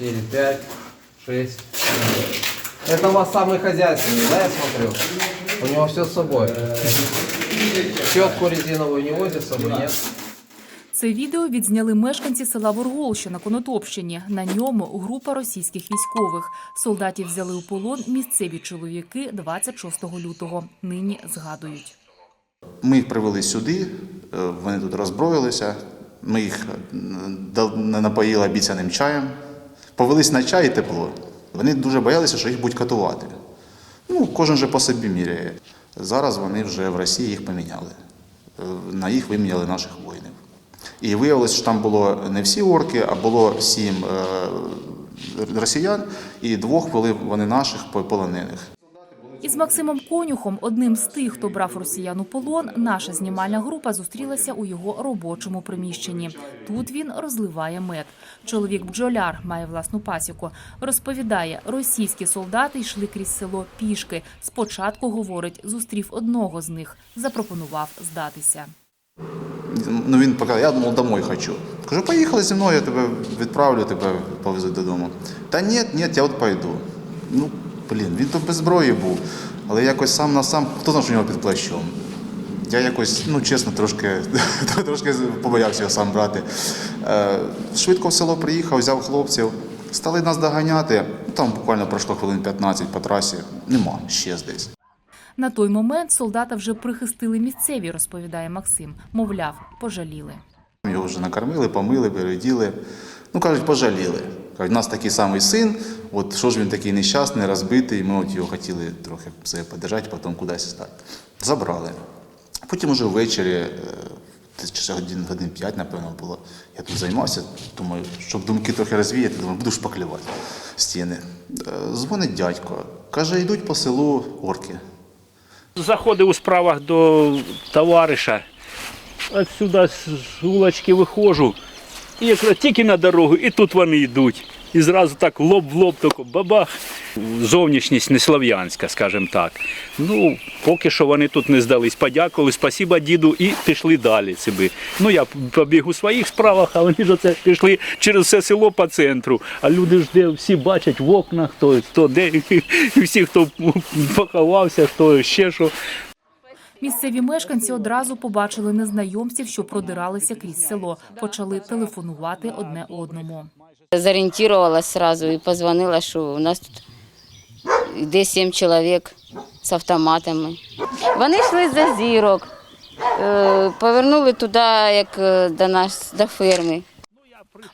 4, 5, 6. Это у вас самый хозяйственный, да, я смотрю? У него все с собой. Щетку резиновую не возит с собой, нет? Це відео відзняли мешканці села Воргол, що на Конотопщині. На ньому група російських військових. Солдатів взяли у полон місцеві чоловіки 26 лютого. Нині згадують. Ми їх привели сюди, е, вони тут роззброїлися. Ми їх е, дал- напоїли обіцяним чаєм. Повелись на чай і тепло. Вони дуже боялися, що їх будуть катувати. Ну, кожен же по собі міряє. Зараз вони вже в Росії їх поміняли. Е, На їх виміняли наших воїнів. І виявилося, що там було не всі орки, а було сім е, росіян, і двох вели вони наших полонених. Із Максимом Конюхом, одним з тих, хто брав росіян у полон, наша знімальна група зустрілася у його робочому приміщенні. Тут він розливає мед. Чоловік бджоляр має власну пасіку. Розповідає, російські солдати йшли крізь село пішки. Спочатку говорить, зустрів одного з них, запропонував здатися. Ну він показав, я думав, домой хочу. Кажу, поїхали зі мною, я тебе відправлю, тебе повезуть додому. Та ні, ні, я от пойду. Ну, блін, він то без зброї був, але якось сам на сам, хто знає, що у нього під плащом. Я якось, ну чесно, трошки, трошки побоявся його сам брати. Е, швидко в село приїхав, взяв хлопців, стали нас доганяти. Там буквально пройшло хвилин 15 по трасі. Нема, ще десь. На той момент солдата вже прихистили місцеві, розповідає Максим. Мовляв, пожаліли. Його вже накормили, помили, переділи. Ну, кажуть, пожаліли. Кажуть, у нас такий самий син, от що ж він такий нещасний, розбитий, ми от його хотіли трохи себе подержати, потім кудись стати. Забрали. Потім уже ввечері, е, годин, годин 5, напевно, було. Я тут займався, думаю, щоб думки трохи розвіяти, думаю, буду шпаклювати стіни. Е, Дзвонить дядько, каже, йдуть по селу орки. Заходив у справах до товариша. Отсюда з вулочки виходжу. І якраз тільки на дорогу, і тут вони йдуть. І зразу так лоб в лоб, тако бабах. Зовнішність не слов'янська, скажімо так. Ну, поки що вони тут не здались. Подякували, спасіба діду, і пішли далі собі. Ну, я побіг у своїх справах, а вони ж оце пішли через все село по центру. А люди ж де всі бачать в окнах, хто, хто де, і всі, хто поховався, хто ще що. Місцеві мешканці одразу побачили незнайомців, що продиралися крізь село. Почали телефонувати одне одному. Зорієнтувалась сразу і позвонила, що у нас тут йде сім чоловік з автоматами. Вони йшли за зірок, е, повернули туди, як е, до нас, до ферми.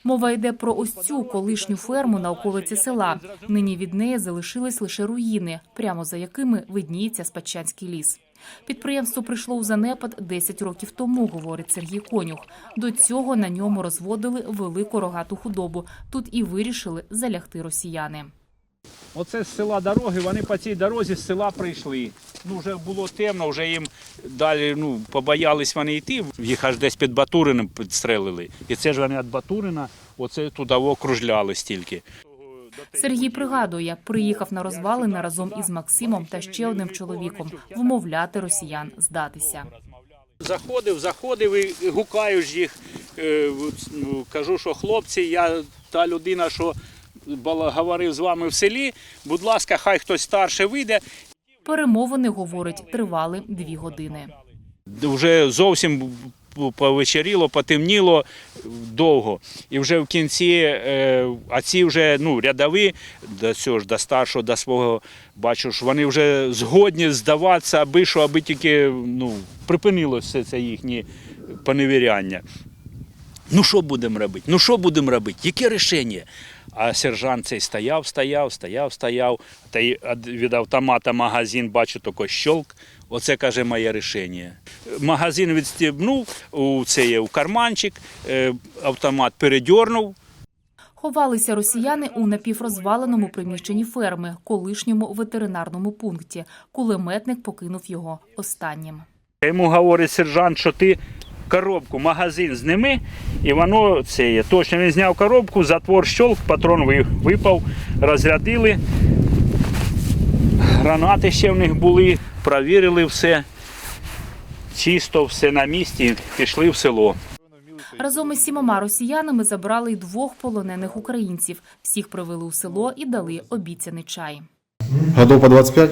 Мова йде про ось цю колишню ферму на околиці села. Нині від неї залишились лише руїни, прямо за якими видніється Спадчанський ліс. Підприємство прийшло у занепад 10 років тому, говорить Сергій Конюх. До цього на ньому розводили велику рогату худобу. Тут і вирішили залягти росіяни. Оце з села дороги, вони по цій дорозі з села прийшли. Ну, вже було темно, вже їм далі ну, побоялись вони йти. Їх аж десь під Батурином підстрелили. І це ж вони від Батурина, оце туди окружляли стільки. Сергій пригадує, приїхав на розвалини разом із Максимом та ще одним чоловіком вмовляти росіян здатися. Заходив, заходив і гукаю ж їх. е, ну, Кажу, що хлопці, я та людина, що говорив з вами в селі. Будь ласка, хай хтось старше вийде. Перемовини, говорить, тривали дві години. Вже зовсім повечеріло, потемніло довго. І вже в кінці, е, а ці вже ну, рядові, до цього ж до старшого, до свого, бачу, що вони вже згодні здаватися, аби що, аби тільки ну, припинилося це їхнє поневіряння. Ну що будемо робити? Ну що будемо робити? Яке рішення? А сержант цей стояв, стояв, стояв, стояв. Та від автомата магазин бачу тільки щелк. Оце каже моє рішення. Магазин відстібнув у цей у карманчик, е, автомат передьорнув. Ховалися росіяни у напіврозваленому приміщенні ферми, колишньому ветеринарному пункті. Кулеметник покинув його останнім. Йому говорить сержант, що ти коробку, магазин зними, і воно це є. Точно він зняв коробку, затвор щолк, патрон випав, розрядили. Гранати ще в них були, провірили все. Чисто, все на місці, пішли в село. Разом із сімома росіянами забрали й двох полонених українців. Всіх привели у село і дали обіцяний чай. Годов по 25?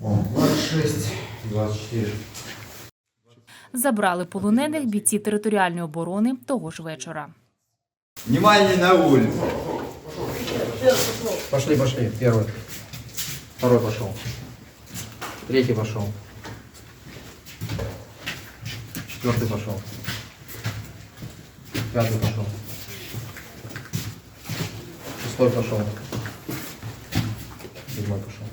26, 24. Забрали полонених бійці територіальної оборони того ж вечора. Внимание на улицу. Пошли, пошли. Первый. Второй пошел. Третий пошел. Четвертый пошел. Пятый пошел. Шестой пошел. Седьмой пошел.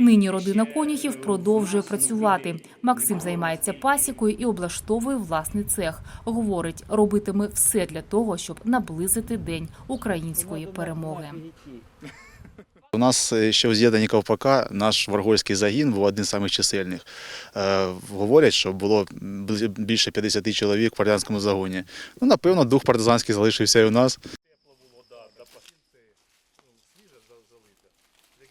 Нині родина конюхів продовжує працювати. Максим займається пасікою і облаштовує власний цех. Говорить, робитиме все для того, щоб наблизити день української перемоги. У нас е, ще у з'єднанні Ковпака наш варгольський загін був один з самих чисельних. Е, Говорять, що було більше 50 чоловік в партизанському загоні. Ну, напевно, дух партизанський залишився і у нас.